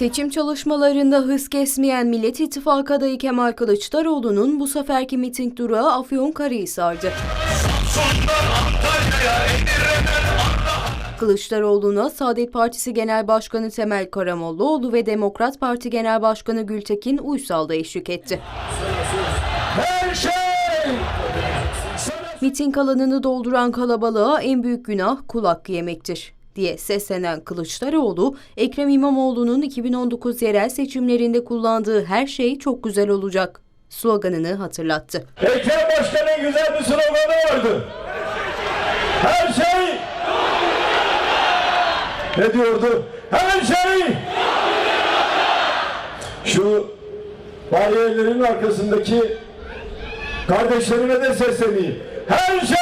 Seçim çalışmalarında hız kesmeyen Millet İttifakı adayı Kemal Kılıçdaroğlu'nun bu seferki miting durağı Afyonkarahisar'dı. Kılıçdaroğlu'na Saadet Partisi Genel Başkanı Temel Karamollaoğlu ve Demokrat Parti Genel Başkanı Gültekin Uysal da eşlik etti. Her şey Miting alanını dolduran kalabalığa en büyük günah kul hakkı yemektir diye seslenen Kılıçdaroğlu, Ekrem İmamoğlu'nun 2019 yerel seçimlerinde kullandığı her şey çok güzel olacak sloganını hatırlattı. Ekrem Başkan'ın güzel bir sloganı vardı. Her şey ne diyordu? Her şey şu bariyerlerin arkasındaki kardeşlerime de sesleneyim. Her şey